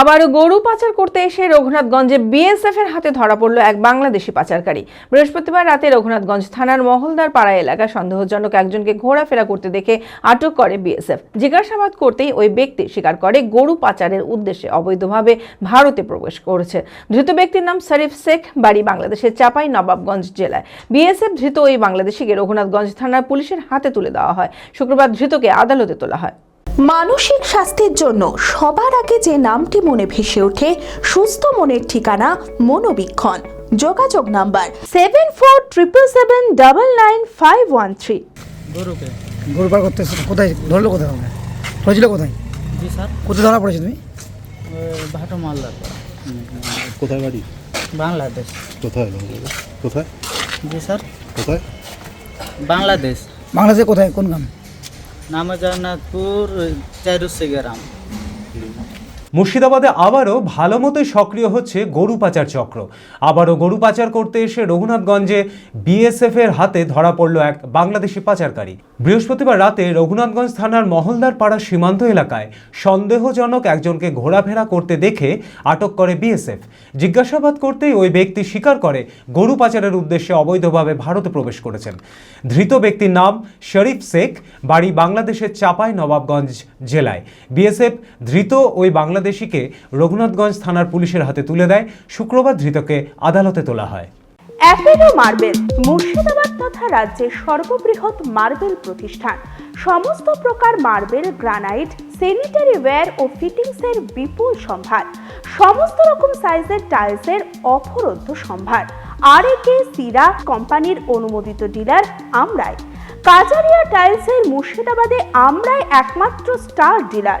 আবারও গরু পাচার করতে এসে রঘুনাথগঞ্জে বিএসএফ এর হাতে ধরা পড়ল এক বাংলাদেশি পাচারকারী। বৃহস্পতিবার রাতে রঘুনাথগঞ্জ থানার মহলদার পাড়া এলাকায় সন্দেহজনক একজনকে ঘোরাফেরা করতে দেখে আটক করে বিএসএফ। জিজ্ঞাসাবাদ করতেই ওই ব্যক্তি স্বীকার করে গরু পাচারের উদ্দেশ্যে অবৈধভাবে ভারতে প্রবেশ করেছে। ধৃত ব্যক্তির নাম শরীফ শেখ, বাড়ি বাংলাদেশের চাপাই নবাবগঞ্জ জেলায়। বিএসএফ ধৃত ওই বাংলাদেশিকে রঘুনাথগঞ্জ থানার পুলিশের হাতে তুলে দেওয়া হয়। শুক্রবার ধৃতকে আদালতে তোলা হয়। মানসিক স্বাস্থ্যের জন্য সবার আগে যে নামটি মনে ভেসে ওঠে সুস্থ মনের ঠিকানা মনোবীক্ষণ। যোগাযোগ number seven four triple seven double nine five one three গরু পার করতে কোথায়? ধরলো কোথায় ধরেছিল কোথায়? জি স্যার। কোথায় ধরা পড়েছে তুমি? ভাটো মালদার কোথায় বাড়ি? বাংলাদেশ। কোথায়? কোথায়? জি স্যার। কোথায়? বাংলাদেশ। বাংলাদেশে কোথায়? কোন গ্রাম? નામજાનાથપુર ચારુસી ગ્રામ মুর্শিদাবাদে আবারও ভালো মতোই সক্রিয় হচ্ছে গরু পাচার চক্র। আবারও গরু পাচার করতে এসে রঘুনাথগঞ্জে বিএসএফ এর হাতে ধরা পড়ল এক বাংলাদেশি পাচারকারী। বৃহস্পতিবার রাতে রঘুনাথগঞ্জ থানার মহলদার পাড়া সীমান্ত এলাকায় সন্দেহজনক একজনকে ঘোরাফেরা করতে দেখে আটক করে বিএসএফ জিজ্ঞাসাবাদ করতেই ওই ব্যক্তি স্বীকার করে গরু পাচারের উদ্দেশ্যে অবৈধভাবে ভারতে প্রবেশ করেছেন। ধৃত ব্যক্তির নাম শরীফ শেখ, বাড়ি বাংলাদেশের চাপাই নবাবগঞ্জ জেলায় বিএসএফ ধৃত ওই বাংলাদেশিকে রঘুনাথগঞ্জ থানার পুলিশের হাতে তুলে দেয়। শুক্রবার ধৃতকে আদালতে তোলা হয়। মার্বেল, মুর্শিদাবাদ তথা রাজ্যের সর্ববৃহৎ মার্বেল প্রতিষ্ঠান। সমস্ত প্রকার মার্বেল, গ্রানাইট স্যানিটারি ওয়্যার ও ফিটিংসের বিপুল সম্ভার। সমস্ত রকম সাইজের টাইলসের অফরন্ত সম্ভার। আর একে সিরা কোম্পানির অনুমোদিত ডিলার আমরাই। কাজারিয়া টাইলসের মুর্শিদাবাদে আমরাই একমাত্র স্টার ডিলার